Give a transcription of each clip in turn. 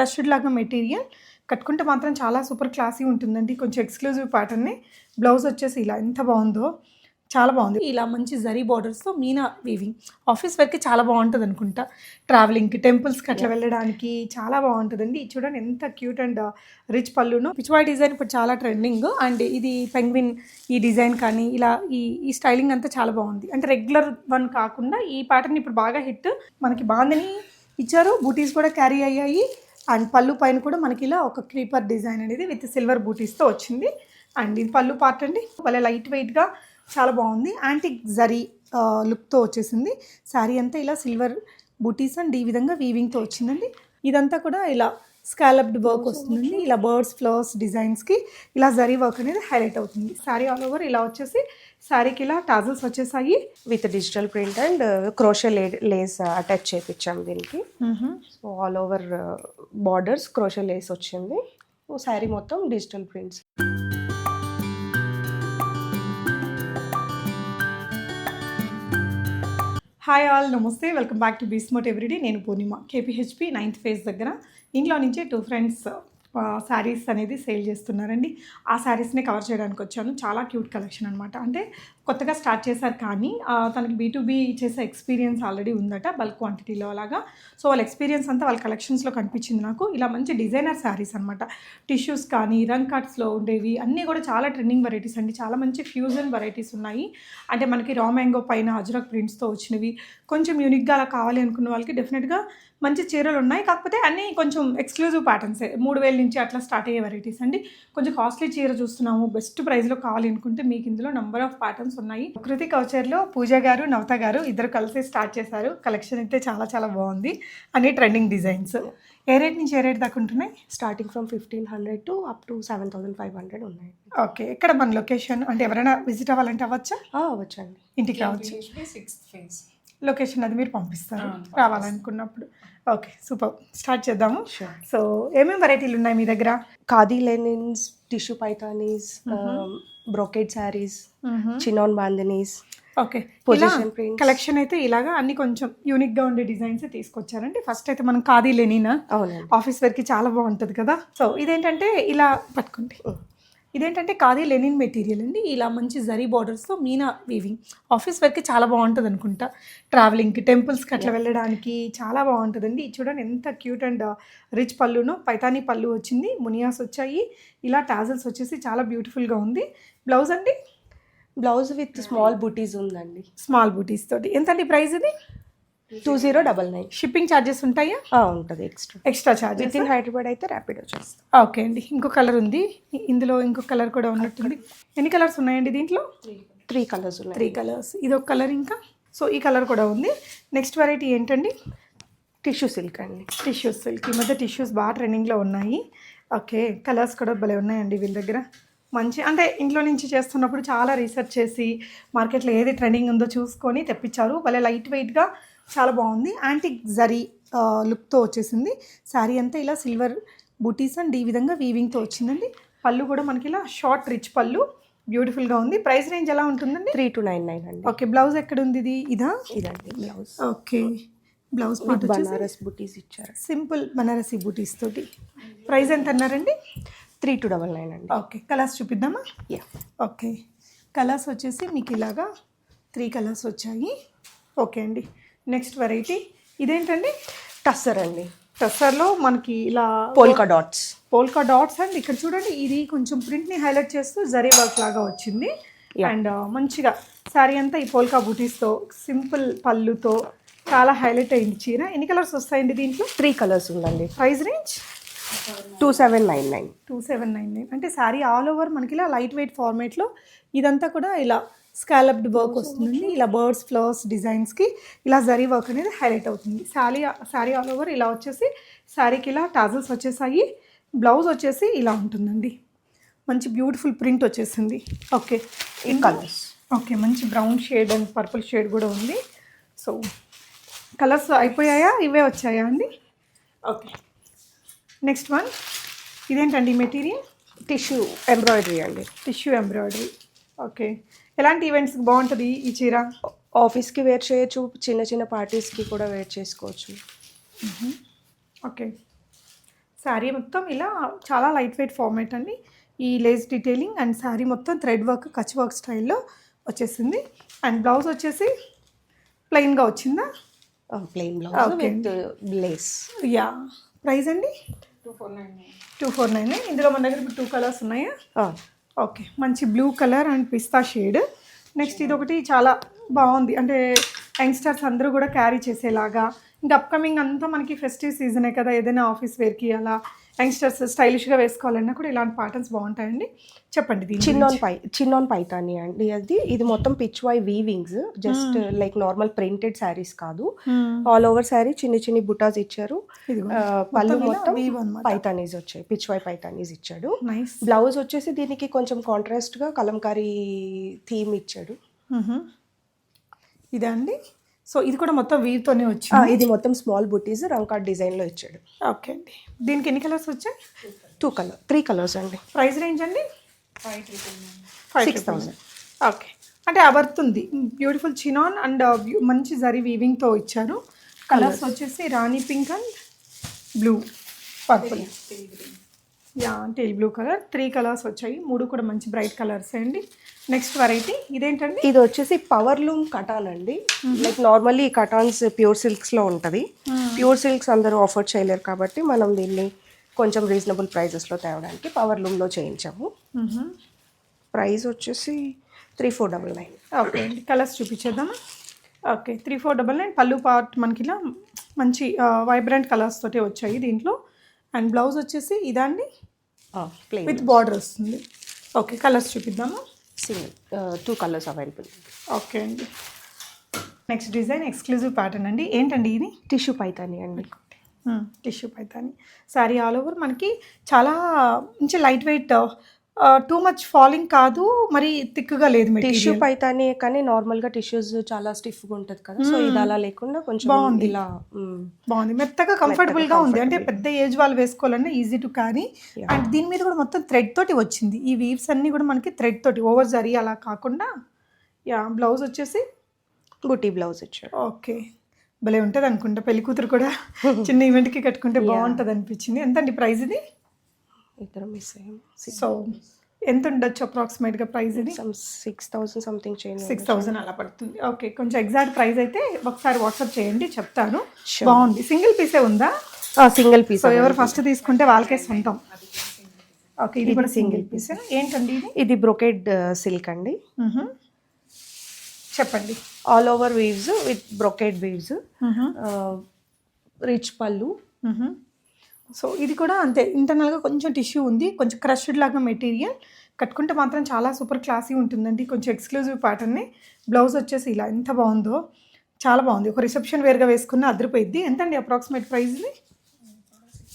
Crushed లాగా material కట్టుకుంటే మాత్రం చాలా సూపర్ క్లాసీ ఉంటుందండి. కొంచెం ఎక్స్క్లూజివ్ ప్యాటర్నే. బ్లౌజ్ వచ్చేసి ఇలా ఎంత బాగుందో చాలా బాగుంది. ఇలా మంచి జరీ బార్డర్స్తో మీనా వీవింగ్ ఆఫీస్ వర్క్కి చాలా బాగుంటుంది అనుకుంటా. ట్రావెలింగ్కి టెంపుల్స్కి అట్లా వెళ్ళడానికి చాలా బాగుంటుందండి. ఇది చూడండి ఎంత క్యూట్ అండ్ రిచ్ పళ్ళును. పిచ్వాయ్ డిజైన్ ఇప్పుడు చాలా ట్రెండింగ్. అండ్ ఇది పెంగ్విన్ ఈ డిజైన్ కానీ ఇలా ఈ ఈ స్టైలింగ్ అంతా చాలా బాగుంది. అంటే రెగ్యులర్ వన్ కాకుండా ఈ ప్యాటర్న్ ఇప్పుడు బాగా హిట్. మనకి బాందని ఇచ్చారు. బూటీస్ కూడా క్యారీ అయ్యాయి. అండ్ పళ్ళు పైన కూడా మనకి ఇలా ఒక క్రీపర్ డిజైన్ అనేది విత్ సిల్వర్ బూటీస్తో వచ్చింది. అండ్ ఇది పళ్ళు పార్ట్ అండి. భలే లైట్ వెయిట్గా చాలా బాగుంది. యాంటిక్ జరీ లుక్తో వచ్చేసింది. శారీ అంతా ఇలా సిల్వర్ బూటీస్ అండ్ ఈ విధంగా వీవింగ్తో వచ్చిందండి. ఇదంతా కూడా ఇలా స్కాలప్డ్ వర్క్ వస్తుందండి. ఇలా బర్డ్స్ ఫ్లవర్స్ డిజైన్స్కి ఇలా జరీ వర్క్ అనేది హైలైట్ అవుతుంది. శారీ ఆల్ ఓవర్ ఇలా వచ్చేసి శారీకి ఇలా టాజల్స్ వచ్చేసాయి. With digital print and crochet lace attach చేయించాం దీనికి. So all over borders crochet lace వచ్చింది. శారీ మొత్తం డిజిటల్ ప్రింట్స్. హాయ్ ఆల్ నమస్తే. వెల్కమ్ బ్యాక్ టు బీస్మోట్ ఎవ్రీడే. నేను పూర్ణిమ కేపీహెచ్పి నైన్త్ ఫేజ్ దగ్గర. ఇంట్లో నుంచే టూ ఫ్రెండ్స్ శారీస్ అనేది సేల్ చేస్తున్నారండి. ఆ శారీస్ని కవర్ చేయడానికి వచ్చాను. చాలా క్యూట్ కలెక్షన్ అనమాట అంటే కొత్తగా స్టార్ట్ చేశారు కానీ తనకి బీటూబీ బీ చేసే ఎక్స్పీరియన్స్ ఆల్రెడీ ఉందట బల్క్ క్వాంటిటీలో అలాగా. సో వాళ్ళ ఎక్స్పీరియన్స్ అంతా వాళ్ళ కలెక్షన్స్లో కనిపించింది నాకు. ఇలా మంచి డిజైనర్ శారీస్ అనమాట టిష్యూస్ కానీ రంగ్ కట్స్లో ఉండేవి అన్నీ కూడా చాలా ట్రెండింగ్ వెరైటీస్ అండి. చాలా మంచి ఫ్యూజన్ వెరైటీస్ ఉన్నాయి. అంటే మనకి రా మ్యాంగో పైన హజరక్ ప్రింట్స్తో వచ్చినవి. కొంచెం యూనిక్గా అలా కావాలి అనుకున్న వాళ్ళకి డెఫినెట్గా మంచి చీరలు ఉన్నాయి. కాకపోతే అన్నీ కొంచెం ఎక్స్క్లూజివ్ ప్యాటర్న్సే మూడు వేల నుంచి అట్లా స్టార్ట్ అయ్యే వెరైటీస్ అండి. కొంచెం కాస్ట్లీ చీర చూస్తున్నాము బెస్ట్ ప్రైస్లో కావాలి అనుకుంటే మీకు ఇందులో నంబర్ ఆఫ్ ప్యాటర్న్స్ ఉన్నాయి. కృతి కౌచర్లో పూజ గారు నవత గారు ఇద్దరు కలిసి స్టార్ట్ చేశారు. కలెక్షన్ అయితే చాలా చాలా బాగుంది. అన్ని ట్రెండింగ్ డిజైన్స్ ఏ రేట్ నుంచి ఏ రేట్ దాకా ఉంటున్నాయి? Starting from fifteen hundred to up to seven thousand five hundred ఉన్నాయి. ఓకే ఎక్కడ మన లొకేషన్ అంటే ఎవరైనా విజిట్ అవ్వాలంటే అవ్వచ్చా? ఆ, వచ్చండి ఇంటికి రావచ్చు? సిక్స్త్ ఫేజ్ లొకేషన్ అది మీరు పంపిస్తారు. రావాలనుకున్నప్పుడు. ఓకే సూపర్ స్టార్ట్ చేద్దాము. సో ఏమేమి వెరైటీలు ఉన్నాయి మీ దగ్గర? Khadi linens tissue Paithanis brocade saris chinon bandhanis okay prints. Collection అయితే ఇలాగా అన్ని కొంచెం యూనిక్గా ఉండే డిజైన్స్ తీసుకొచ్చారండి. ఫస్ట్ అయితే మనం ఖాదీ లెనిన్ ఆఫీస్ వేర్కి చాలా బాగుంటుంది కదా. సో ఇదేంటంటే ఇలా పట్టుకోండి. ఇదేంటంటే ఖాదీ లెనిన్ మెటీరియల్ అండి. ఇలా మంచి జరీ బార్డర్స్తో మీనా వీవింగ్ ఆఫీస్ వేర్కి చాలా బాగుంటుంది అనుకుంటా. ట్రావెలింగ్కి టెంపుల్స్కి అట్లా వెళ్ళడానికి చాలా బాగుంటుందండి. చూడండి ఎంత క్యూట్ అండ్ రిచ్ పళ్ళును పైతానీ పళ్ళు వచ్చింది మునియాస్ వచ్చాయి. ఇలా టాజల్స్ వచ్చేసి చాలా బ్యూటిఫుల్గా ఉంది. బ్లౌజ్ అండి? బ్లౌజ్ విత్ స్మాల్ బుటీస్ ఉందండి. స్మాల్ బూటీస్ తోటి. ఎంతండి ప్రైస్ ఇది? Two zero double nine. Shipping charges ఉంటాయా? ఉంటుంది extra extra charges with in Hyderabad అయితే ర్యాపిడ్ వచ్చేస్తుంది. ఓకే అండి. ఇంకో కలర్ ఉంది. ఇందులో ఇంకో కలర్ కూడా ఉన్నట్టుంది. ఎన్ని కలర్స్ ఉన్నాయండి దీంట్లో? త్రీ కలర్స్ ఉన్నాయి. త్రీ కలర్స్ ఇది ఒక కలర్ ఇంకా. సో ఈ కలర్ కూడా ఉంది. నెక్స్ట్ వెరైటీ ఏంటండి? టిష్యూ సిల్క్ అండి. టిష్యూస్ సిల్క్ ఈ మధ్య టిష్యూస్ బాగా ట్రెండింగ్లో ఉన్నాయి. ఓకే కలర్స్ కూడా భలే ఉన్నాయండి వీళ్ళ దగ్గర. మంచి అంటే ఇంట్లో నుంచి చేస్తున్నప్పుడు చాలా రీసెర్చ్ చేసి మార్కెట్లో ఏది ట్రెండింగ్ ఉందో చూసుకొని తెప్పించారు. భలే లైట్ వెయిట్గా చాలా బాగుంది. యాంటిక్ జరీ లుక్తో వచ్చేసింది. శారీ అంతా ఇలా సిల్వర్ బూటీస్ అండ్ ఈ విధంగా వీవింగ్తో వచ్చిందండి. పళ్ళు కూడా మనకి ఇలా షార్ట్ రిచ్ పళ్ళు. బ్యూటిఫుల్గా ఉంది. ప్రైస్ రేంజ్ ఎలా ఉంటుందండి? త్రీ టు నైన్ నైన్ అండి. ఓకే బ్లౌజ్ ఎక్కడ ఉంది ఇది? ఇదా? ఇదండి బ్లౌజ్ ఓకే బ్లౌజ్ బనారస్ బుటీస్ ఇచ్చారు. సింపుల్ బనారసి బూటీస్ తోటి. ప్రైస్ ఎంత అన్నారండి? త్రీ టు డబల్ నైన్ అండి. ఓకే కలర్స్ చూపిద్దామా? యా ఓకే కలర్స్ వచ్చేసి మీకు ఇలాగా త్రీ కలర్స్ వచ్చాయి. ఓకే అండి నెక్స్ట్ వెరైటీ ఇదేంటండి? టస్సర్ అండి. టస్సర్లో మనకి ఇలా polka dots. Polka dots and. ఇక్కడ చూడండి ఇది కొంచెం ప్రింట్ని హైలైట్ చేస్తూ జరీ వర్క్ లాగా వచ్చింది. అండ్ మంచిగా శారీ అంతా ఈ పోల్కా బూటీస్తో సింపుల్ పళ్ళుతో చాలా హైలైట్ అయింది చీర. ఎన్ని కలర్స్ వస్తాయండి దీంట్లో? త్రీ కలర్స్ ఉందండి. Price range? Two seven nine nine. Two seven nine nine. అంటే శారీ ఆల్ ఓవర్ మనకి ఇలా లైట్ వెయిట్ ఫార్మేట్లో ఇదంతా కూడా ఇలా స్కాలప్డ్ వర్క్ వస్తుందండి. ఇలా బర్డ్స్ ఫ్లవర్స్ డిజైన్స్కి ఇలా జరీ వర్క్ అనేది హైలైట్ అవుతుంది. శారీ శారీ ఆల్ ఓవర్ ఇలా వచ్చేసి శారీకి ఇలా టాజల్స్ వచ్చేసాయి. బ్లౌజ్ వచ్చేసి ఇలా ఉంటుందండి. మంచి బ్యూటిఫుల్ ప్రింట్ వచ్చేసింది. ఓకే ఈ కలర్స్ ఓకే మంచి brown shade and purple shade కూడా ఉంది. సో కలర్స్ అయిపోయాయా? ఇవే వచ్చాయా అండి? ఓకే నెక్స్ట్ వన్ ఇదేంటండి మెటీరియల్ టిష్యూ ఎంబ్రాయిడరీ అండి. టిష్యూ ఎంబ్రాయిడరీ ఓకే ఎలాంటి ఈవెంట్స్కి బాగుంటుంది ఈ చీర? ఆఫీస్కి వేర్ చేయొచ్చు చిన్న చిన్న పార్టీస్కి కూడా వేర్ చేసుకోవచ్చు. ఓకే శారీ మొత్తం ఇలా చాలా లైట్ వెయిట్ ఫార్మేట్ అండి. ఈ లేస్ డీటెయిలింగ్ అండ్ శారీ మొత్తం థ్రెడ్ వర్క్ కచ్ వర్క్ స్టైల్లో వచ్చేసింది. అండ్ బ్లౌజ్ వచ్చేసి ప్లెయిన్గా వచ్చిందా? Plain blouse. With lace yeah price అండి? టూ ఫోర్ నైన్ ఇందులో మన దగ్గర ఇప్పుడు టూ కలర్స్ ఉన్నాయా? ఓకే. మంచి blue colour and pista shade. Next ఇది ఒకటి చాలా బాగుంది. అంటే యంగ్స్టర్స్ అందరూ కూడా క్యారీ చేసేలాగా. ఇంకా అప్కమింగ్ అంతా మనకి ఫెస్టివ్ సీజనే కదా ఏదైనా ఆఫీస్ వేర్కి అలా యంగ్స్టర్స్ స్టైలిష్గా వేసుకోవాలన్నా కూడా ఇలాంటి ప్యాటర్న్స్ బాగుంటాయండి. చెప్పండి చిన్నోన్ పై చిన్నోన్ పైతాని అండి అది. ఇది మొత్తం Pichwai weavings just like normal printed saris కాదు. ఆల్ ఓవర్ శారీ చిన్న చిన్న బుటాస్ ఇచ్చారు. పళ్ళు మొత్తం. పైతానీస్ వచ్చాయి పిచ్ వై పైతానీస్ ఇచ్చాడు. బ్లౌజ్ వచ్చేసి దీనికి కొంచెం కాంట్రాస్ట్గా కలంకారీ థీమ్ ఇచ్చాడు. ఇదే అండి? సో ఇది కూడా మొత్తం వీవ్తోనే వచ్చింది? ఇది మొత్తం స్మాల్ బుటీస్ రంకాట్ డిజైన్లో ఇచ్చాడు. ఓకే అండి. దీనికి ఎన్ని కలర్స్ వచ్చాయి? టూ కలర్ త్రీ కలర్స్ అండి. ప్రైస్ రేంజ్ అండి? Five Six thousand. ఓకే. అంటే అవర్తుంది బ్యూటిఫుల్ చినాన్ అండ్ మంచి జరీ వీవింగ్తో ఇచ్చారు. కలర్స్ వచ్చేసి rani pink and blue purple yeah teal blue colour three colours వచ్చాయి. మూడు కూడా మంచి బ్రైట్ కలర్స్ అండి. నెక్స్ట్ వెరైటీ ఇదేంటండి? ఇది వచ్చేసి పవర్ లూమ్ కటాన్ అండి. లైక్ నార్మల్లీ ఈ కటాన్స్ ప్యూర్ సిల్క్స్లో ఉంటది. ప్యూర్ సిల్క్స్ అందరూ ఆఫర్ చేయలేరు కాబట్టి మనం దీన్ని కొంచెం రీజనబుల్ ప్రైజెస్లో తేవడానికి పవర్ లూమ్లో చేయించాము. ప్రైస్ వచ్చేసి three four double nine okay అండి. Colours చూపించేద్దామా? Okay three four double nine పళ్ళు పార్ట్ మనకి ఇలా మంచి వైబ్రెంట్ కలర్స్ తోటే వచ్చాయి దీంట్లో. అండ్ బ్లౌజ్ వచ్చేసి ఇదా అండి ప్లేన్ విత్ బార్డర్ వస్తుంది okay colours చూపిద్దాము? Single two colours available okay అండి. నెక్స్ట్ డిజైన్ ఎక్స్క్లూజివ్ ప్యాటర్న్ అండి. ఏంటండి ఇది? టిష్యూ పైతాని అండి. Tissue Paithani sari all over మనకి చాలా మంచి light weight too much falling కాదు మరి థిక్గా లేదు టిష్యూ పైతాని కానీ నార్మల్గా టిష్యూస్ చాలా స్టిఫ్గా ఉంటది కదా. సో ఇది అలా లేకుండా కొంచెం బాగుంది. ఇలా మ్, బాగుంది. మెత్తగా కంఫర్టబుల్గా ఉంది. అంటే పెద్ద ఏజ్ వాళ్ళు వేసుకోవాలన్నా ఈజీ టు క్యారీ అండ్ దీని మీద కూడా మొత్తం థ్రెడ్ తోటి వచ్చింది. ఈ వీవ్స్ అన్ని కూడా మనకి థ్రెడ్ తోటి ఓవర్ జరీ అలా కాకుండా యా బ్లౌజ్ వచ్చేసి బుటీ బ్లౌజ్ ఇచ్చాడు ఓకే భలే ఉంటుంది అనుకుంటా పెళ్ళి కూతురు కూడా చిన్న ఈవెంట్కి కట్టుకుంటే బాగుంటుంది అనిపించింది ఎంతండి ప్రైస్ ఇది? ఇద్దరం మిస్ అయ్యాం సో ఎంత ఉండొచ్చు అప్రాక్సిమేట్గా ప్రైస్ ఇది? సిక్స్ థౌసండ్ సంథింగ్ చేయండి సిక్స్ థౌజండ్ అలా పడుతుంది. ఓకే కొంచెం ఎగ్జాక్ట్ ప్రైస్ అయితే ఒకసారి వాట్సాప్ చేయండి చెప్తాను. బాగుంది. సింగిల్ పీసే ఉందా? సింగిల్ పీస్ ఎవరు ఫస్ట్ తీసుకుంటే వాళ్ళకే సొంతం. ఓకే ఇది కూడా సింగిల్ పీస్ ఏంటండి ఇది? ఇది బ్రొకెడ్ సిల్క్ అండి. మ్హూ. చెప్పండి. All over weaves with brocade weaves. Rich పళ్ళు. సో ఇది కూడా అంతే. ఇంటర్నల్గా కొంచెం టిష్యూ ఉంది. కొంచెం క్రష్డ్ లాగా మెటీరియల్ కట్టుకుంటే మాత్రం చాలా సూపర్ క్లాసీ ఉంటుందండి. కొంచెం ఎక్స్క్లూజివ్ ప్యాటర్నే బ్లౌజ్ వచ్చేసి ఇలా ఎంత బాగుందో చాలా బాగుంది. ఒక రిసెప్షన్ వేర్గా వేసుకున్న అదిరిపోయిద్ది. ఎంతండి అప్రాక్సిమేట్ ఇది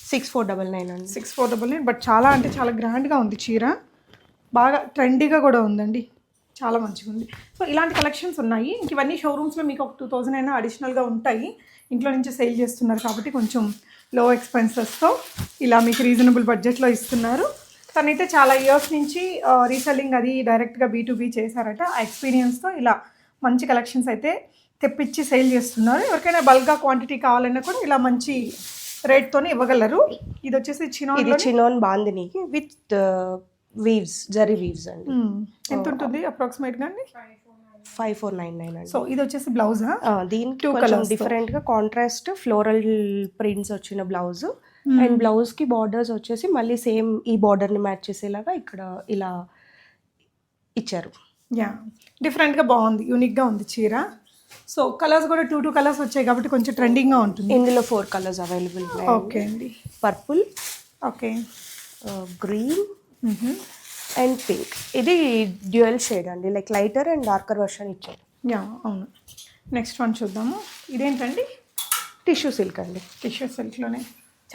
సిక్స్ ఫోర్ డబల్ నైన్ అండి. Six four double nine. But చాలా అంటే చాలా గ్రాండ్గా ఉంది చీర. బాగా ట్రెండీగా కూడా ఉందండి. చాలా మంచిగా ఉంది. సో ఇలాంటి కలెక్షన్స్ ఉన్నాయి. ఇంక ఇవన్నీ షోరూమ్స్లో మీకు ఒక టూ థౌజండ్ అయినా అడిషనల్గా ఉంటాయి. ఇంట్లో నుంచి సేల్ చేస్తున్నారు కాబట్టి కొంచెం లో ఎక్స్పెన్సెస్తో ఇలా మీకు రీజనబుల్ బడ్జెట్లో ఇస్తున్నారు. తనైతే చాలా ఇయర్స్ నుంచి రీసెల్లింగ్ అది డైరెక్ట్గా బీ టు బీ చేశారట. ఆ ఎక్స్పీరియన్స్తో ఇలా మంచి కలెక్షన్స్ అయితే తెప్పించి సేల్ చేస్తున్నారు. ఎవరికైనా బల్క్గా క్వాంటిటీ కావాలన్నా కూడా ఇలా మంచి రేట్తోనే ఇవ్వగలరు. ఇది వచ్చేసి చిన్న ఇది చిన్నోన్ బాందినికి విత్ వీవ్స్ జరీ వీవ్స్ అండి. ఎంత ఉంటుంది అప్రాక్సిమేట్గా అండి? ఫైవ్ ఫోర్ నైన్ నైన్ అండి. సో ఇది వచ్చేసి బ్లౌజా? దీనికి కొంచెం. డిఫరెంట్గా కాంట్రాస్ట్ ఫ్లోరల్ ప్రింట్స్ వచ్చిన బ్లౌజ్. అండ్ బ్లౌజ్కి బార్డర్స్ వచ్చేసి మళ్ళీ సేమ్ ఈ బార్డర్ని మ్యాచ్ చేసేలాగా ఇక్కడ ఇలా ఇచ్చారు. యా డిఫరెంట్గా బాగుంది యూనిక్గా ఉంది చీర. సో కలర్స్ కూడా టూ టూ కలర్స్ వచ్చాయి కాబట్టి కొంచెం ట్రెండింగ్గా ఉంటుంది. ఇందులో ఫోర్ కలర్స్ అవైలబుల్ ఓకే అండి. Purple okay green and pink. ఇది డ్యూయల్ షేడ్ అండి like lighter and darker version ఇచ్చారు. యా అవును. నెక్స్ట్ వన్ చూద్దాము. ఇదేంటండి? టిష్యూ సిల్క్ అండి. టిష్యూ సిల్క్లోనే.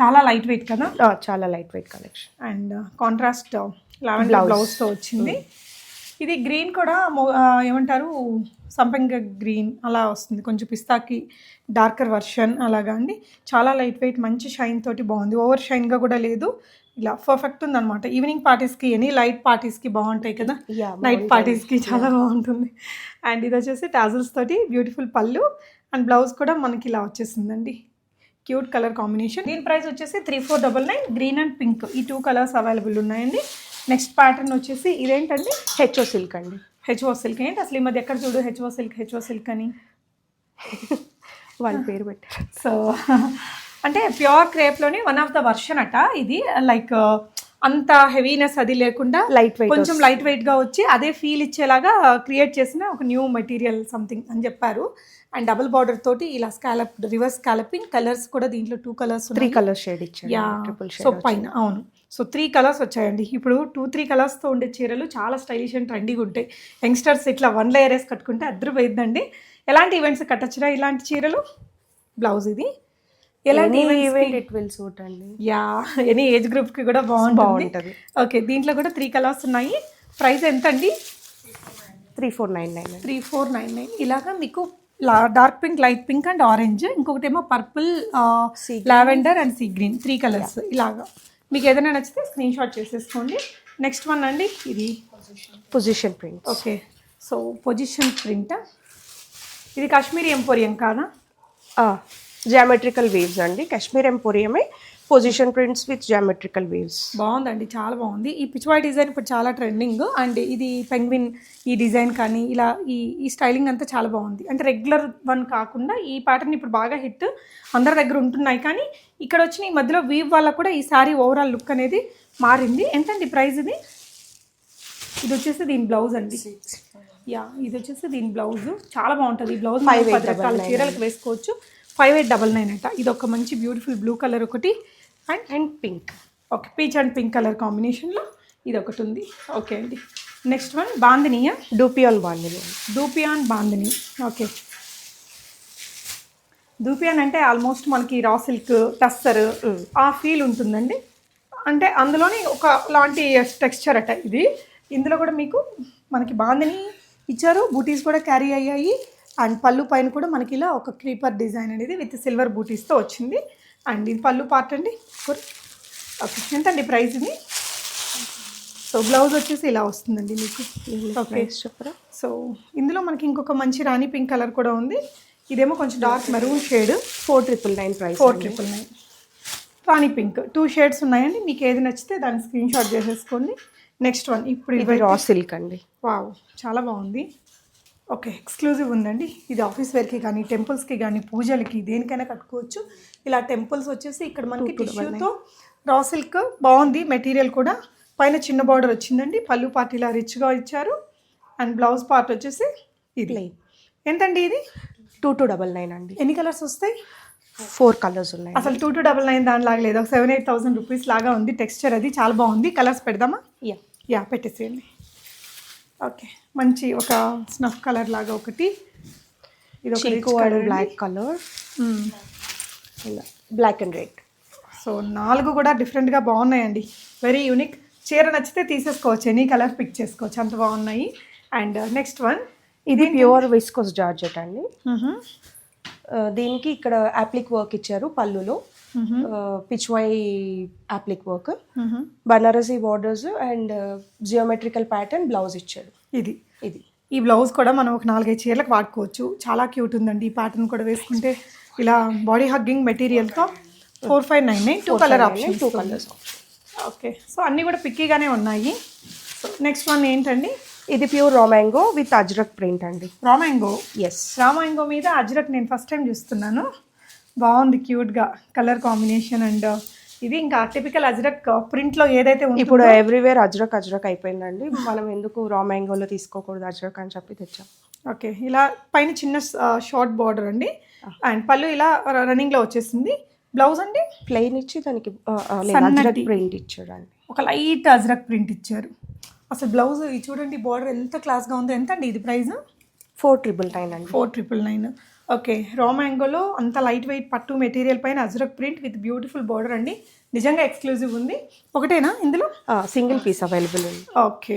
చాలా లైట్ వెయిట్ కదా? చాలా light weight collection. And contrast lavender. బ్లౌజ్తో వచ్చింది. ఇది గ్రీన్ కూడా ఏమంటారు? సంపంగ గ్రీన్ అలా వస్తుంది. కొంచెం పిస్తాకి డార్కర్ వర్షన్ అలాగా అండి. చాలా లైట్ వెయిట్ మంచి షైన్ తోటి బాగుంది. ఓవర్ షైన్గా కూడా లేదు. ఇలా పర్ఫెక్ట్ ఉందన్నమాట. ఈవినింగ్ పార్టీస్కి ఎనీ లైట్ పార్టీస్కి బాగుంటాయి కదా? నైట్ పార్టీస్కి చాలా బాగుంటుంది. అండ్ ఇది వచ్చేసి టాజల్స్ తోటి బ్యూటిఫుల్ పళ్ళు అండ్ బ్లౌజ్ కూడా మనకి ఇలా వచ్చేసిందండి. Cute colour combination. దీని ప్రైస్ వచ్చేసి three four double nine green and pink. ఈ టూ కలర్స్ అవైలబుల్ ఉన్నాయండి. నెక్స్ట్ ప్యాటర్న్ వచ్చేసి ఇదేంటండి? హెచ్ఓ సిల్క్ అండి. హెచ్ఓ సిల్క్ ఏంటి అసలు ఈ మధ్య ఎక్కడ చూడు హెచ్ఓ సిల్క్ హెచ్ఓ సిల్క్ అని? వాళ్ళ పేరు పెట్టారు. సో అంటే ప్యూర్ క్రేప్లోని వన్ ఆఫ్ ద వర్షన్ అట ఇది. లైక్ అంత హెవీనెస్ అది లేకుండా లైట్ వెయిట్ కొంచెం లైట్ వెయిట్గా వచ్చి అదే ఫీల్ ఇచ్చేలాగా క్రియేట్ చేసిన ఒక న్యూ మెటీరియల్ సంథింగ్ అని చెప్పారు. అండ్ డబుల్ బార్డర్ తోటి ఇలా స్కాలప్ రివర్స్ స్కాలపింగ్ కలర్స్ కూడా దీంట్లో two colours three colour shade ఇచ్చారు. సో పైన అవును. సో త్రీ కలర్స్ వచ్చాయండి. ఇప్పుడు టూ త్రీ కలర్స్తో ఉండే చీరలు చాలా స్టైలిష్ అండ్ ట్రెండీగా ఉంటాయి. యంగ్స్టర్స్ ఇట్లా వన్ లేయర్ వేసి కట్టుకుంటే అద్దరు పోయిద్దండి ఎలాంటి ఈవెంట్స్ కట్టచ్చురా ఇలాంటి చీరలు? బ్లౌజ్ ఇది. ఎలాంటి event events it will suit అండి. యా ఎనీ ఏజ్ గ్రూప్కి కూడా బాగుంటుంది. బాగుంటది. ఓకే దీంట్లో కూడా త్రీ కలర్స్ ఉన్నాయి. ప్రైస్ ఎంత అండి three four nine nine three four nine nine. ఇలాగా మీకు dark pink light pink and orange. ఇంకొకటి ఏమో purple lavender and sea green three colours ఇలాగా. మీకు ఏదైనా నచ్చితే స్క్రీన్ షాట్ చేసేసుకోండి. నెక్స్ట్ వన్ అండి ఇది position print okay so position print ఇది కాశ్మీరీ ఎంపోరియం కాదా జామెట్రికల్ వేవ్స్ అండి. Kashmir ఎంపోరియమే position prints with geometrical waves బాగుందండి చాలా బాగుంది. ఈ పిచ్వాయ్ డిజైన్ ఇప్పుడు చాలా ట్రెండింగ్ అండ్ ఇది పెంగ్విన్ ఈ డిజైన్ కానీ ఇలా ఈ ఈ స్టైలింగ్ అంతా చాలా బాగుంది. అంటే రెగ్యులర్ వన్ కాకుండా ఈ ప్యాటర్న్ ఇప్పుడు బాగా హిట్ అందరి దగ్గర ఉంటున్నాయి కానీ ఇక్కడ వచ్చిన ఈ మధ్యలో వీవ్ వల్ల కూడా ఈ సారీ ఓవరాల్ లుక్ అనేది మారింది. ఎంతండి ప్రైస్ ఇది? ఇది వచ్చేసి దీని బ్లౌజ్ అండి. యా ఇది వచ్చేసి దీని బ్లౌజ్ చాలా బాగుంటుంది. ఈ బ్లౌజ్ రకాల చీరలకు వేసుకోవచ్చు. ఫైవ్ ఎయిట్ డబల్ నైన్ అంట. ఇది ఒక మంచి బ్యూటిఫుల్ బ్లూ కలర్ ఒకటి. And and pink. Okay peach and pink colour కాంబినేషన్లో ఇది ఒకటి ఉంది ఓకే అండి. Next one బాందినియా? Dupion bandhani dupion bandhani okay. Dupion అంటే ఆల్మోస్ట్ మనకి రా సిల్క్ టస్సర్ ఆ ఫీల్ ఉంటుందండి. అంటే అందులోని ఒక లాంటి టెక్స్చర్ అట ఇది. ఇందులో కూడా మీకు మనకి బాందిని ఇచ్చారు బూటీస్ కూడా క్యారీ అయ్యాయి. అండ్ పళ్ళు పైన కూడా మనకి ఇలా ఒక క్రీపర్ డిజైన్ అనేది విత్ సిల్వర్ బూటీస్తో వచ్చింది. అండ్ ఇది పళ్ళు పార్ట్ అండి. ఓకే ఎంతండి ప్రైస్ ఇది సో బ్లౌజ్ వచ్చేసి ఇలా వస్తుందండి మీకు. ఓకే చెప్పరా? సో ఇందులో మనకి ఇంకొక మంచి రాణి పింక్ కలర్ కూడా ఉంది. ఇదేమో కొంచెం dark maroon shade four triple nine price four triple nine రాణి పింక్ టూ షేడ్స్ ఉన్నాయండి. మీకు ఏది నచ్చితే దాన్ని స్క్రీన్ షాట్ చేసేసుకోండి. నెక్స్ట్ వన్ ఇప్పుడు ఇది రా సిల్క్ అండి. వావ్ చాలా బాగుంది. ఓకే ఎక్స్క్లూజివ్ ఉందండి. ఇది ఆఫీస్ వేర్కి కానీ టెంపుల్స్కి కానీ పూజలకి దేనికైనా కట్టుకోవచ్చు. ఇలా టెంపుల్స్ వచ్చేసి ఇక్కడ మనకి టిష్యూతో రా సిల్క్ బాగుంది మెటీరియల్ కూడా. పైన చిన్న బార్డర్ వచ్చిందండి. పళ్ళు పార్ట్ ఇలా రిచ్గా ఇచ్చారు. అండ్ బ్లౌజ్ పార్ట్ వచ్చేసి ఇది. ఎంతండి ఇది? టూ టూ డబల్ నైన్ అండి. ఎన్ని కలర్స్ వస్తాయి? ఫోర్ కలర్స్ ఉన్నాయి. అసలు టూ టూ డబల్ నైన్ దానిలాగా లేదు? ఒక సెవెన్ ఎయిట్ థౌసండ్ రూపీస్ లాగా ఉంది. టెక్స్చర్ అది చాలా బాగుంది. కలర్స్ పెడదామా? యా యా పెట్టేసేయండి. ఓకే మంచి ఒక స్నఫ్ కలర్ లాగా ఒకటి. ఇది ఒక black colour black and. Red so నాలుగు కూడా డిఫరెంట్గా బాగున్నాయండి. వెరీ యూనిక్ చీర నచ్చితే తీసేసుకోవచ్చు. ఎనీ కలర్ పిక్ చేసుకోవచ్చు. అంత బాగున్నాయి. అండ్ నెక్స్ట్ వన్ ఇది ప్యూర్ విస్కోస్ జార్జెట్ అండి. ఆ, దీనికి ఇక్కడ అప్లిక్ వర్క్ ఇచ్చారు పళ్ళులో. Pichwai applique work Banarasi borders and geometrical pattern blouse ఇచ్చాడు ఇది. ఇది. ఈ బ్లౌజ్ కూడా మనం ఒక నాలుగైదు చీరలకు వాడుకోవచ్చు. చాలా క్యూట్ ఉందండి. ఈ ప్యాటర్న్ కూడా వేసుకుంటే ఇలా body hugging మెటీరియల్తో four five nine nine two colour option two colours okay so అన్నీ కూడా పిక్కీగానే ఉన్నాయి. సో నెక్స్ట్ వన్ ఏంటండి? ఇది ప్యూర్ రామాంగో విత్ అజ్రక్ ప్రింట్ అండి. రామాంగో ఎస్ రామాంగో మీద అజ్రక్ నేను ఫస్ట్ టైం చూస్తున్నాను. బాగుంది క్యూట్గా కలర్ కాంబినేషన్ అండ్ ఇది ఇంకా టిపికల్ అజ్రక్ ప్రింట్లో ఏదైతే ఉంటుందో. ఇప్పుడు ఎవ్రీవేర్ అజ్రక్ అజ్రక్ అయిపోయిందండి. మనం ఎందుకు రా మ్యాంగోలో తీసుకోకూడదు అజ్రక్ అని చెప్పి తెచ్చాం. ఓకే ఇలా పైన చిన్న షార్ట్ బార్డర్ అండి. అండ్ పళ్ళు ఇలా రన్నింగ్లో వచ్చేసింది. బ్లౌజ్ అండి? ప్లెయిన్ ఇచ్చి దానికి. అజ్రక్ ప్రింట్ ఇచ్చాడు అండి ఒక లైట్ అజ్రక్ ప్రింట్ ఇచ్చారు. అసలు బ్లౌజ్ ఇది చూడండి బార్డర్ ఎంత క్లాస్గా ఉందో. ఎంత అండి ఇది ప్రైస్ ఫోర్ ట్రిపుల్ నైన్ అండి. Four triple nine okay raw మ్యాంగోలో అంత లైట్ వెయిట్ పట్టు మెటీరియల్ పైన Ajrak print with beautiful border అండి. నిజంగా ఎక్స్క్లూజివ్ ఉంది. ఒకటేనా ఇందులో? సింగిల్ పీస్ అవైలబుల్ ఉంది. ఓకే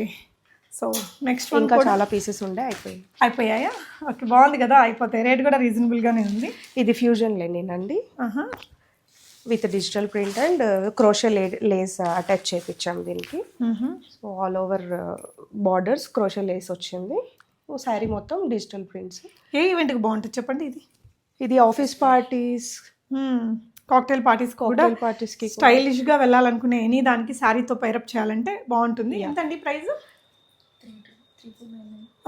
సో నెక్స్ట్ వన్ ఇంకా చాలా పీసెస్ ఉండే అయిపోయింది అయిపోయాయా? ఓకే బాగుంది కదా అయిపోతాయి. రేట్ కూడా రీజనబుల్గానే ఉంది. ఇది fusion లేనేనండి. With digital print and crochet lace attach చేయించాం దీనికి. So all over borders crochet lace వచ్చింది. ఓ శారీ మొత్తం డిజిటల్ ప్రింట్స్. ఏ ఈవెంట్కి బాగుంటుంది చెప్పండి ఇది? ఇది ఆఫీస్ పార్టీస్. కాక్టైల్ పార్టీస్ కూడా కాక్టైల్ పార్టీస్కి స్టైలిష్గా వెళ్ళాలనుకునే ఎనీ దానికి శారీతో పైరప్ చేయాలంటే బాగుంటుంది. ఎంతండి ప్రైస్?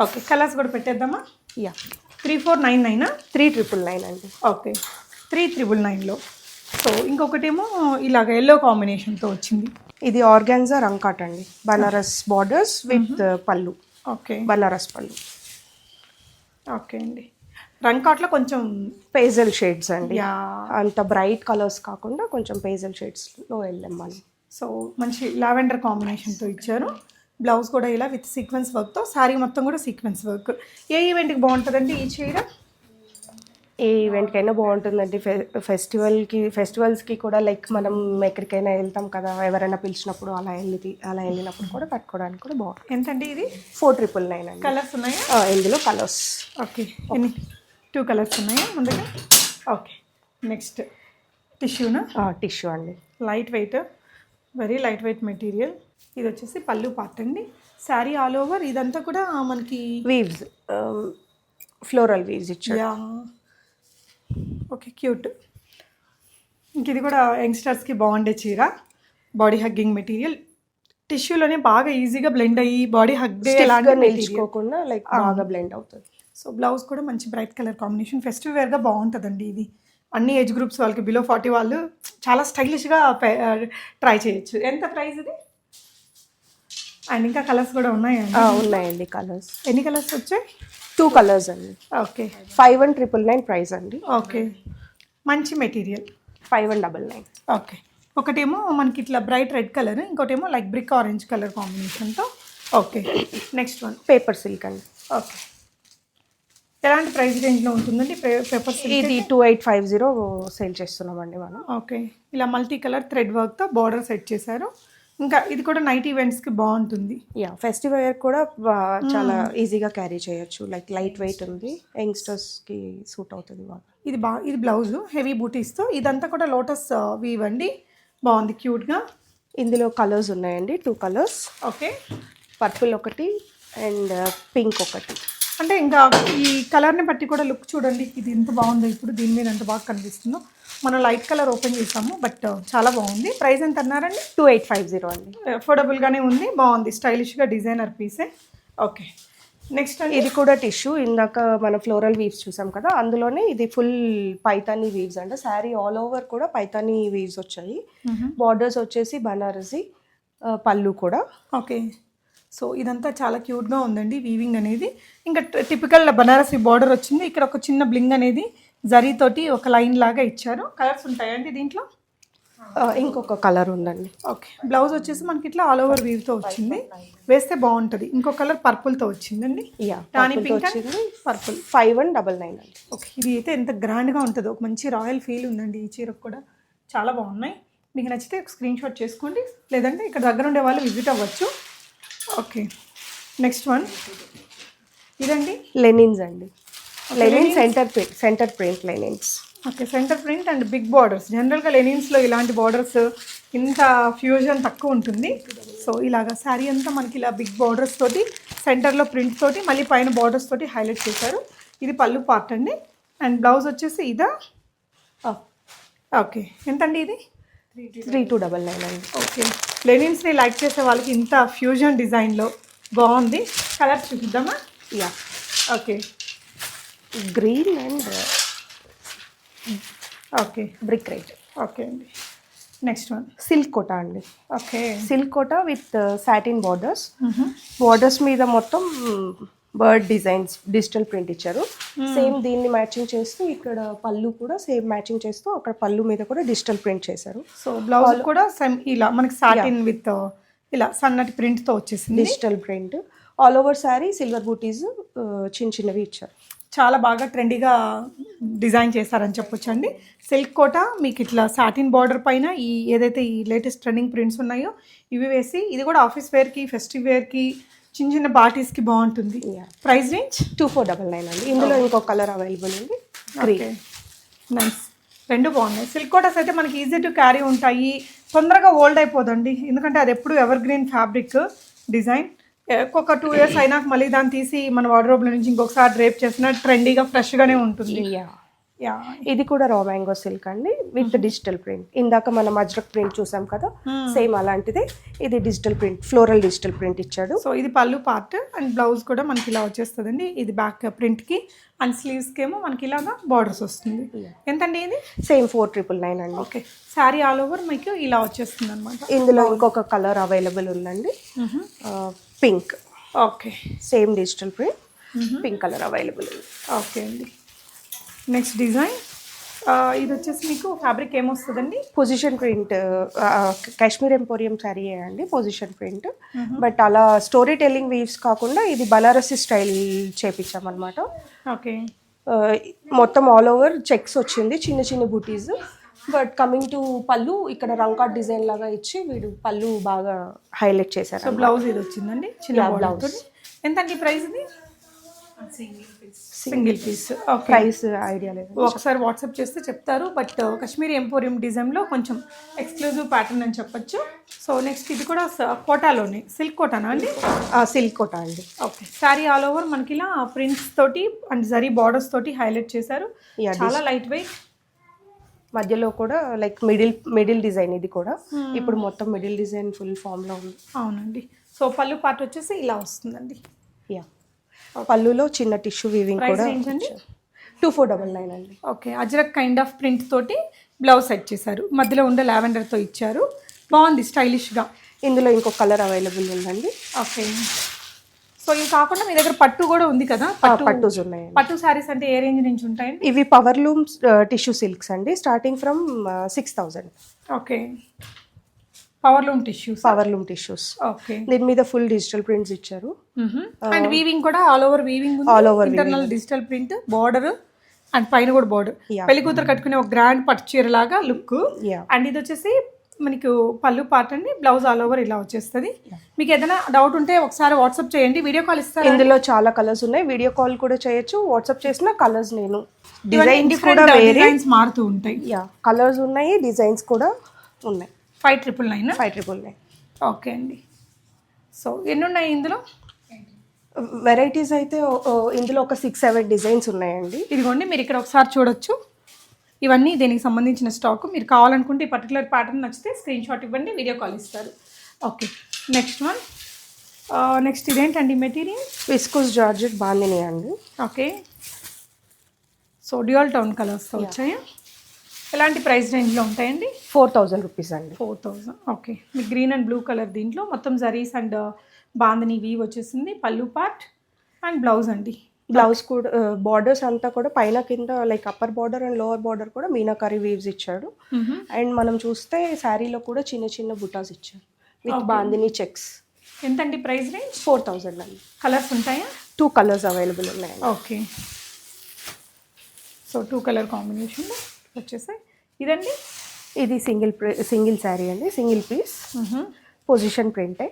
ఓకే కలర్స్ కూడా పెట్టేద్దామా? యా త్రీ ఫోర్ నైన్ నైనా త్రీ ట్రిపుల్ నైన్ అండి. ఓకే త్రీ త్రిబుల్ నైన్లో. సో ఇంకొకటేమో ఇలాగ ఎల్లో కాంబినేషన్తో వచ్చింది. ఇది ఆర్గాన్జా రంకాట్ అండి. బనారస్ బార్డర్స్ విత్ పళ్ళు. ఓకే. బనారస్ పళ్ళు. ఓకే అండి. రంకాట్లో కొంచెం పేజల్ షేడ్స్ అండి. అంత బ్రైట్ కలర్స్ కాకుండా కొంచెం పేజల్ షేడ్స్లో వెళ్ళాం మనం సో మంచి లావెండర్ కాంబినేషన్తో ఇచ్చారు. బ్లౌజ్ కూడా ఇలా విత్ సీక్వెన్స్ వర్క్తో శారీ మొత్తం కూడా సీక్వెన్స్ వర్క్. ఏ ఈవెంట్కి బాగుంటుందండి ఈ చీర? ఏ ఈవెంట్కైనా బాగుంటుందండి. ఫె ఫెస్టివల్కి ఫెస్టివల్స్కి కూడా లైక్ మనం ఎక్కడికైనా వెళ్తాం కదా ఎవరైనా పిలిచినప్పుడు అలా వెళ్ళి అలా వెళ్ళినప్పుడు కూడా కట్టుకోవడానికి కూడా బాగుంటుంది ఎంతండి ఇది? ఫోర్ ట్రిపుల్ నైన్ అండి. కలర్స్ ఉన్నాయా? ఇందులో కలర్స్ ఓకే. ఎన్ని? టూ కలర్స్ ఉన్నాయా ముందుగా? ఓకే. నెక్స్ట్. టిష్యూనా? టిష్యూ అండి. Light weight very light weight material ఇది వచ్చేసి పళ్ళు పార్ట్ అండి. శారీ ఆల్ ఓవర్ ఇదంతా కూడా మనకి వీవ్స్ ఫ్లోరల్ వీవ్స్ ఇచ్చాడు యా ఓకే క్యూట్. ఇంక ఇది కూడా యంగ్స్టర్స్కి బాగుండే చీర. Body hugging material. టిష్యూలోనే బాగా ఈజీగా బ్లెండ్ అయ్యి బాడీ హగ్ నిల్చుకోకుండా లైక్ బాగా బ్లెండ్ అవుతుంది. సో బ్లౌజ్ కూడా మంచి బ్రైట్ కలర్ కాంబినేషన్. ఫెస్టివ్ వేర్గా బాగుంటుందండి ఇది. అన్ని ఏజ్ గ్రూప్స్ వాళ్ళకి బిలో ఫార్టీ వాళ్ళు చాలా స్టైలిష్గా ట్రై చేయొచ్చు. ఎంత ప్రైస్ ఇది? అండ్ ఇంకా కలర్స్ కూడా ఉన్నాయండి? ఉన్నాయండి కలర్స్. ఎన్ని కలర్స్ వచ్చాయి? టూ కలర్స్ అండి. Okay. Five one triple nine price అండి. ఓకే. మంచి material. Five one double nine. Okay. ఒకటేమో మనకి ఇట్లా బ్రైట్ రెడ్ కలర్ ఇంకోటేమో లైక్ బ్రిక్ ఆరెంజ్ కలర్ కాంబినేషన్తో. Okay. Next one. Paper silk అండి. ఓకే. ఎలాంటి ప్రైస్ రేంజ్లో ఉంటుందండి? పేపర్ ఇది two eight five zero sale చేస్తున్నామండి మనం. ఓకే. ఇలా మల్టీ కలర్ థ్రెడ్ వర్క్తో బార్డర్ సెట్ చేశారు. ఇంకా ఇది కూడా నైట్ ఈవెంట్స్కి బాగుంటుంది. యా ఫెస్టివల్ వేర్ కూడా చాలా ఈజీగా క్యారీ చేయొచ్చు. లైక్ లైట్ వెయిట్ ఉంది యంగ్స్టర్స్కి సూట్ అవుతుంది బాగా. ఇది బా ఇది బ్లౌజ్ హెవీ బూటీస్తో ఇదంతా కూడా లోటస్ వీవ్ అండి. బాగుంది క్యూట్గా ఇందులో కలర్స్ ఉన్నాయండి టూ కలర్స్ ఓకే పర్పుల్ ఒకటి అండ్ పింక్ ఒకటి. అంటే ఇంకా ఈ కలర్ని బట్టి కూడా లుక్ చూడండి. ఇది ఎంత బాగుందో ఇప్పుడు దీని మీద ఎంత బాగా కనిపిస్తుందో. మనం లైట్ కలర్ ఓపెన్ చేసాము బట్ చాలా బాగుంది. ప్రైస్ ఎంత అన్నారండి? టూ ఎయిట్ ఫైవ్ జీరో అండి. అఫోర్డబుల్గానే ఉంది బాగుంది. స్టైలిష్గా డిజైనర్ పీసే. ఓకే. నెక్స్ట్ ఇది కూడా టిష్యూ. ఇందాక మన ఫ్లోరల్ వీవ్స్ చూసాం కదా అందులోనే ఇది ఫుల్ పైతానీ వీవ్స్ అంటే శారీ ఆల్ ఓవర్ కూడా పైతానీ వీవ్స్ వచ్చాయి. బార్డర్స్ వచ్చేసి బనారసి పళ్ళు కూడా. ఓకే. సో ఇదంతా చాలా క్యూట్గా ఉందండి వీవింగ్ అనేది. ఇంకా టిపికల్ బనారసి బార్డర్ వచ్చింది. ఇక్కడ ఒక చిన్న బ్లింగ్ అనేది జరీతోటి ఒక లైన్ లాగా ఇచ్చారు. కలర్స్ ఉంటాయండి దీంట్లో? ఇంకొక కలర్ ఉందండి. ఓకే. బ్లౌజ్ వచ్చేసి మనకి ఇట్లా ఆల్ ఓవర్ వీవ్తో వచ్చింది. వేస్తే బాగుంటుంది. ఇంకో కలర్ పర్పుల్తో వచ్చిందండి. Yeah rani pink purple five one double nine అండి. ఓకే. ఇది అయితే ఎంత గ్రాండ్గా ఉంటుందో. ఒక మంచి రాయల్ ఫీల్ ఉందండి ఈ చీరకు కూడా. చాలా బాగున్నాయి. మీకు నచ్చితే స్క్రీన్ షాట్ చేసుకోండి. లేదంటే ఇక్కడ దగ్గర ఉండే వాళ్ళు విజిట్ అవ్వచ్చు. ఓకే. నెక్స్ట్ వన్ ఇదండి? లెనిన్స్ అండి. Linen centre print centre print linens okay centre print and big borders జనరల్గా లెనిన్స్లో ఇలాంటి బార్డర్స్ ఇంత ఫ్యూజన్ తక్కువ ఉంటుంది. సో ఇలాగా శారీ అంతా మనకి ఇలా బిగ్ బార్డర్స్ తోటి సెంటర్లో ప్రింట్ తోటి మళ్ళీ పైన బార్డర్స్ తోటి హైలైట్ చేశారు. ఇది పళ్ళు పార్ట్ అండి. అండ్ బ్లౌజ్ వచ్చేసి ఇదా ఓకే. ఎంతండి ఇది? త్రీ టూ డబల్ నైన్ అండి. ఓకే. లెనిన్స్ని లైక్ చేసే వాళ్ళకి ఇంత ఫ్యూజన్ డిజైన్లో బాగుంది. Colour చూపిద్దామా? Yeah. Okay. Green and okay. Brick right. Okay అండి. Next one. సిల్క్ కోటా అండి. Okay. Silk Kota with satin borders. Borders మీద మొత్తం బర్డ్ డిజైన్స్ డిజిటల్ ప్రింట్ ఇచ్చారు. సేమ్ దీన్ని మ్యాచింగ్ చేస్తూ ఇక్కడ పళ్ళు కూడా సేమ్ మ్యాచింగ్ చేస్తూ అక్కడ పళ్ళు మీద కూడా డిజిటల్ ప్రింట్ చేశారు. సో బ్లౌజ్ కూడా సెమ్ ఇలా మనకి సాటిన్ విత్ ఇలా సన్నటి ప్రింట్తో వచ్చేసింది. Digital print. All over sari silver butis చిన్న చిన్నవి ఇచ్చారు. చాలా బాగా ట్రెండీగా డిజైన్ చేశారని చెప్పొచ్చు అండి సిల్క్ కోట మీకు ఇట్లా సాటిన్ బార్డర్ పైన ఈ ఏదైతే ఈ లేటెస్ట్ ట్రెండింగ్ ప్రింట్స్ ఉన్నాయో ఇవి వేసి ఇది కూడా ఆఫీస్ వేర్కి ఫెస్టివ్ వేర్కి చిన్న చిన్న పార్టీస్కి బాగుంటుంది. Price range two four double nine అండి. ఇందులో ఇంకో కలర్ అవైలబుల్ ఉంది. గ్రీన్ నైస్ రెండు బాగున్నాయి. సిల్క్ కోటస్ అయితే మనకి ఈజీ టు క్యారీ ఉంటాయి. తొందరగా ఓల్డ్ అయిపోదండి. ఎందుకంటే అది ఎప్పుడు ఎవర్ గ్రీన్ ఫ్యాబ్రిక్ డిజైన్ ఒక్కొక్క టూ ఇయర్స్ అయినాక మళ్ళీ దాన్ని తీసి మన వార్డ్రోబ్లో నుంచి ఇంకొకసారి డ్రేప్ చేసిన ట్రెండీగా ఫ్రెష్గానే ఉంటుంది. యా. ఇది కూడా రా మ్యాంగో సిల్క్ అండి విత్ డిజిటల్ ప్రింట్ ఇందాక మనం అజ్రక్ ప్రింట్ చూసాం కదా సేమ్ అలాంటిదే. ఇది digital print floral digital print ఇచ్చాడు. సో ఇది పళ్ళు పార్ట్ అండ్ బ్లౌజ్ కూడా మనకి ఇలా వచ్చేస్తుందండి. ఇది బ్యాక్ ప్రింట్కి అండ్ స్లీవ్స్కి ఏమో మనకి ఇలాగా బార్డర్స్ వస్తుంది. ఎంతండి ఇది? సేమ్ ఫోర్ ట్రిపుల్ నైన్ అండి. ఓకే శారీ ఆల్ ఓవర్ మీకు ఇలా వచ్చేస్తుంది అనమాట ఇందులో ఇంకొక కలర్ అవైలబుల్ ఉందండి. Pink okay same digital print pink colour available ఉంది. ఓకే అండి. నెక్స్ట్ డిజైన్ ఇది వచ్చేసి మీకు fabric ఏమొస్తుందండి? Position print Kashmir emporium sari అండి పొజిషన్ ప్రింట్ బట్ అలా స్టోరీ టెల్లింగ్ వీవ్స్ కాకుండా ఇది బనారసి స్టైల్ చేపించామన్నమాట ఓకే. మొత్తం ఆల్ ఓవర్ చెక్స్ వచ్చింది చిన్న చిన్న బూటీస్ బట్ కమింగ్ టు పళ్ళు ఇక్కడ రంకాట్ డిజైన్ లాగా ఇచ్చి వీడు పళ్ళు బాగా హైలైట్ చేశారు బ్లౌజ్ ఇది వచ్చిందండి చిన్న బ్లౌజ్ blouse. ఎంతండి ప్రైస్ ఇది? Single piece. ప్రైస్ ఐడియా లేదు. ఒకసారి వాట్సాప్ చేస్తే చెప్తారు బట్ కాశ్మీర్ ఎంపోరియం డిజైన్లో కొంచెం ఎక్స్క్లూజివ్ ప్యాటర్న్ అని చెప్పొచ్చు. సో నెక్స్ట్ ఇది కూడా కోటాలోనే. సిల్క్ కోటానా అండి? సిల్క్ కోట అండి. ఓకే శారీ ఆల్ ఓవర్ మనకి ఇలా ప్రింట్స్ తోటి అండ్ జరీ బార్డర్స్ తోటి హైలైట్ చేశారు. చాలా లైట్ వెయిట్ మధ్యలో కూడా లైక్ మిడిల్ మిడిల్ డిజైన్ ఇది కూడా. ఇప్పుడు మొత్తం మిడిల్ డిజైన్ ఫుల్ ఫామ్లో ఉంది. అవునండి. సో పళ్ళు పార్ట్ వచ్చేసి ఇలా వస్తుందండి. యా పళ్ళులో చిన్న టిష్యూ వీవింగ్ కూడా? టూ ఫోర్ డబల్ నైన్ అండి. Okay Ajrak kind of print తోటి బ్లౌజ్ సెట్ చేశారు. మధ్యలో ఉండే లావెండర్తో ఇచ్చారు. బాగుంది స్టైలిష్గా ఇందులో ఇంకో కలర్ అవైలబుల్ ఉందండి. ఓకే సో ఇవి కాకుండా మీ దగ్గర పట్టు కూడా ఉంది కదా? పట్టుస్ ఉన్నాయండి. పట్టు శారీస్ అంటే ఏ రేంజ్ నుంచి ఉంటాయండి? ఇవి పవర్ లూమ్ టిష్యూ సిల్క్స్ అండి. Starting from six thousand okay power loom tissues power loom tissues okay దీని మీద ఫుల్ డిజిటల్ ప్రింట్స్ ఇచ్చారు. అండ్ వీవింగ్ కూడా all over weaving All over internal digital print border and పైన కూడా border. పెళ్ళి కూతురు కట్టుకునే ఒక గ్రాండ్ పట్టు చీర లాగా లుక్ యా అండ్ ఇది వచ్చేసి మనకు పళ్ళు పార్ట్ అండి బ్లౌజ్ ఆల్ ఓవర్ ఇలా వచ్చేస్తుంది. మీకు ఏదైనా డౌట్ ఉంటే ఒకసారి వాట్సాప్ చేయండి. వీడియో కాల్ ఇస్తారా? ఇందులో చాలా కలర్స్ ఉన్నాయి. వీడియో కాల్ కూడా చేయొచ్చు. వాట్సాప్ చేసిన కలర్స్ నేను. డిజైన్ కూడా వేరే. డిజైన్స్ మారుతూ ఉంటాయి. యా కలర్స్ ఉన్నాయి డిజైన్స్ కూడా ఉన్నాయి. Five triple nine five triple nine okay అండి. సో ఎన్ని ఉన్నాయి ఇందులో? వెరైటీస్ అయితే ఇందులో ఒక సిక్స్ సెవెన్ డిజైన్స్ ఉన్నాయండి. ఇదిగోండి మీరు ఇక్కడ ఒకసారి చూడొచ్చు. ఇవన్నీ దీనికి సంబంధించిన స్టాక్ మీరు కావాలనుకుంటే ఈ పర్టికులర్ ప్యాటర్న్ నచ్చితే స్క్రీన్ షాట్ ఇవ్వండి వీడియో కాల్ ఇస్తారు. ఓకే నెక్స్ట్ వన్ నెక్స్ట్ ఇదేంటండి మెటీరియల్ విస్కోస్ జార్జెట్ బాందిని అండి ఓకే సో డ్యూయల్ టౌన్ కలర్స్తో వచ్చాయా? ఎలాంటి ప్రైస్ రేంజ్లో ఉంటాయండి? ఫోర్ థౌజండ్ రూపీస్ అండి. Four thousand okay. Me green and blue colour దీంట్లో మొత్తం జరీస్ అండ్ బాందని వీవ్ వచ్చేసింది. పళ్ళు పార్ట్ అండ్ బ్లౌజ్ అండి. బ్లౌజ్ కూడా బార్డర్స్ అంతా కూడా పైన కింద like upper border and lower border కూడా మీనాకరీ వీవ్స్ ఇచ్చాడు అండ్ మనం చూస్తే శారీలో కూడా చిన్న చిన్న బుటాస్ ఇచ్చారు. With bandhani checks. ఎంతండి ప్రైస్ రేంజ్? ఫోర్ థౌజండ్ అండి. కలర్స్ ఉంటాయా? టూ కలర్స్ అవైలబుల్ ఉన్నాయండి. ఓకే. సో టూ కలర్ కాంబినేషన్లో వచ్చేసాయి. ఇదండి. ఇది సింగిల్ సింగిల్ శారీ అండి. Single piece. పొజిషన్ ప్రింటే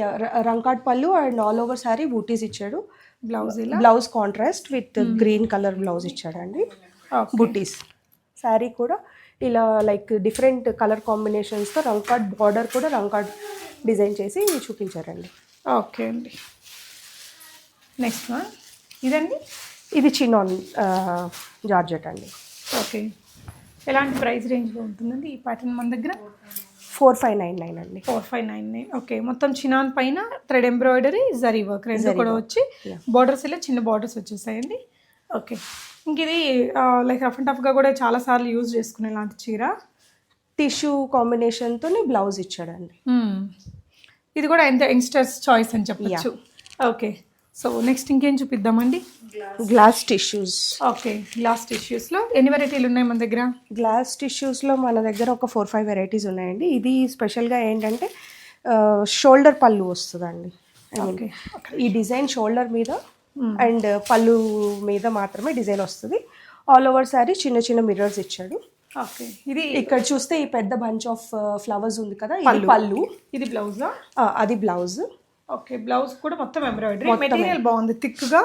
యా రంకాట్ పళ్ళు అండ్ ఆల్ ఓవర్ శారీ బూటీస్ ఇచ్చాడు. Blouse blouse contrast with green colour blouse ఇచ్చాడండి. బుటీస్ శారీ కూడా ఇలా లైక్ డిఫరెంట్ కలర్ కాంబినేషన్స్తో రంకాట్ బార్డర్ కూడా రంకాట్ డిజైన్ చేసి చూపించారండి. ఓకే అండి. నెక్స్ట్ వన్ ఇదండి? ఇది చినాన్ జార్జెట్ అండి. ఓకే ఎలాంటి ప్రైస్ రేంజ్లో ఉంటుందండి ఈ ప్యాటర్న్ మన దగ్గర? ఫోర్ ఫైవ్ నైన్ నైన్ అండి. Four five nine nine. Okay మొత్తం చినాన్ పైన థ్రెడ్ ఎంబ్రాయిడరీ జరీ వర్క్ రెండు కూడా వచ్చి బార్డర్స్ ఇలా చిన్న బార్డర్స్ వచ్చేసాయండి. ఓకే ఇంక ఇది లైక్ రఫ్ అండ్ టఫ్గా కూడా చాలా సార్లు యూజ్ చేసుకునే లాంటి చీర. టిష్యూ కాంబినేషన్తో బ్లౌజ్ ఇచ్చాడండి. ఇది కూడా ఎంత యంగ్స్టర్స్ చాయిస్ అని చెప్పచ్చు. ఓకే సో నెక్స్ట్ ఇంకేం చూపిద్దామండి? గ్లాస్ టిష్యూస్ ఓకే గ్లాస్ టిష్యూస్లో ఎన్ని వెరైటీలు ఉన్నాయి మన దగ్గర? గ్లాస్ టిష్యూస్లో మన దగ్గర ఒక ఫోర్ ఫైవ్ వెరైటీస్ ఉన్నాయండి. ఇది స్పెషల్గా ఏంటంటే షోల్డర్ పళ్ళు వస్తుందండి. ఈ డిజైన్ షోల్డర్ మీద అండ్ పళ్ళు మీద మాత్రమే డిజైన్ వస్తుంది. ఆల్ ఓవర్ శారీ చిన్న చిన్న మిర్రర్స్ ఇచ్చాడు. ఓకే ఇది ఇక్కడ చూస్తే ఈ పెద్ద బంచ్ ఆఫ్ ఫ్లవర్స్ ఉంది కదా ఇది పళ్ళు. ఇది బ్లౌజా అది బ్లౌజ్ ఓకే బ్లౌజ్ కూడా మొత్తం ఎంబ్రాయిడరీ మెటీరియల్ బాగుంది థిక్గా.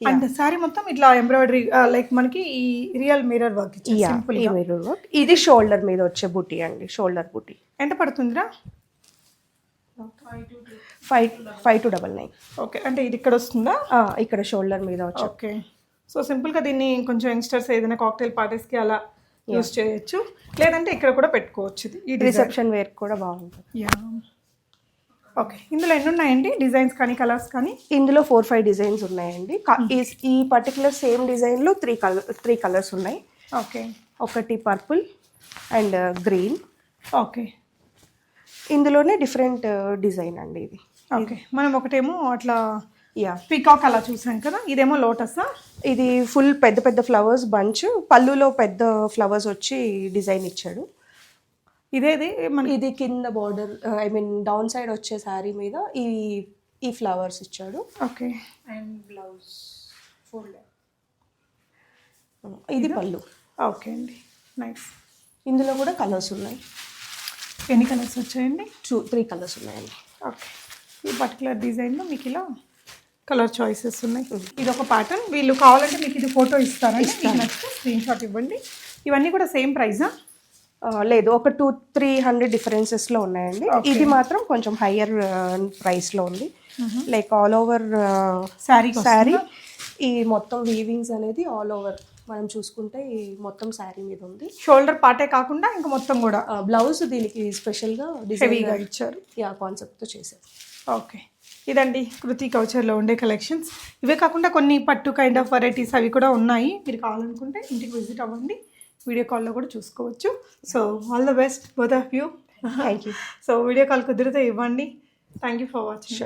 అండ్ సారీ మొత్తం ఇట్లా ఎంబ్రాయిడరీ లైక్ మనకి ఈ real mirror work simple mirror work ఇది షోల్డర్ మీద వచ్చే బుటీ అండి షోల్డర్ బుటీ ఎంత పడుతుందిరా? Five five two double nine okay అంటే ఇది ఇక్కడ వస్తుందా? ఇక్కడ షోల్డర్ మీద వచ్చే. ఓకే. సో సింపుల్గా దీన్ని కొంచెం యంగ్స్టర్స్ ఏదైనా కాక్టైల్ పార్టీస్కి అలా యూస్ చేయొచ్చు. లేదంటే ఇక్కడ కూడా పెట్టుకోవచ్చు ఇది. రిసెప్షన్ వేర్ కూడా బాగుంటుంది. యా ఓకే ఇందులో ఎన్ని ఉన్నాయండి డిజైన్స్ కానీ కలర్స్ కానీ? ఇందులో ఫోర్ ఫైవ్ డిజైన్స్ ఉన్నాయండి. ఈ- ఈ పర్టికులర్ సేమ్ డిజైన్లో త్రీ కలర్ త్రీ కలర్స్ ఉన్నాయి. ఓకే ఒకటి పర్పుల్ అండ్ గ్రీన్. ఓకే ఇందులోనే డిఫరెంట్ డిజైన్ అండి ఇది. ఓకే మనం ఒకటేమో అట్లా యా పీకాక్ అలా చూసాం కదా ఇదేమో లోటస్? ఇది ఫుల్ పెద్ద పెద్ద ఫ్లవర్స్ బంచ్. పళ్ళులో పెద్ద ఫ్లవర్స్ వచ్చి డిజైన్ ఇచ్చాడు. ఇదేది? మన ఇది కింద border I mean down side వచ్చే శారీ మీద ఈ ఈ ఫ్లవర్స్ ఇచ్చాడు. ఓకే. అండ్ బ్లౌజ్ ఫోల్డ్ ఇది పళ్ళు. ఓకే అండి. నైస్ ఇందులో కూడా కలర్స్ ఉన్నాయి. ఎన్ని కలర్స్ వచ్చాయండి? టూ త్రీ కలర్స్ ఉన్నాయండి. ఓకే. ఈ పర్టికులర్ డిజైన్లో మీకు ఇలా కలర్ చాయిసెస్ ఉన్నాయి. ఇది ఒక ప్యాటర్న్ వీళ్ళు కావాలంటే మీకు ఇది ఫోటో ఇస్తారండి. మీకు నచ్చితే స్క్రీన్ షాట్ ఇవ్వండి. ఇవన్నీ కూడా సేమ్ ప్రైజా ఆ, లేదు ఒక టూ త్రీ హండ్రెడ్ డిఫరెన్సెస్లో ఉన్నాయండి. ఇది మాత్రం కొంచెం హయ్యర్ ప్రైస్లో ఉంది. Like all over sari sari ఈ మొత్తం వీవింగ్స్ అనేది ఆల్ ఓవర్ మనం చూసుకుంటే ఈ మొత్తం శారీ మీద ఉంది. షోల్డర్ పార్టే కాకుండా ఇంకా మొత్తం కూడా. బ్లౌజ్ దీనికి స్పెషల్గా హెవీగా డిజైన్ ఇచ్చారు. యా కాన్సెప్ట్తో చేశారు. ఓకే ఇదండి కృతి కౌచర్లో ఉండే కలెక్షన్స్ ఇవే కాకుండా కొన్ని పట్టు కైండ్ ఆఫ్ వెరైటీస్ అవి కూడా ఉన్నాయి. మీరు కావాలనుకుంటే ఇంటికి విజిట్ అవ్వండి. వీడియో కాల్లో కూడా చూసుకోవచ్చు. So all the best both of you thank you so video call కుదిరితే ఇవ్వండి. Thank you for watching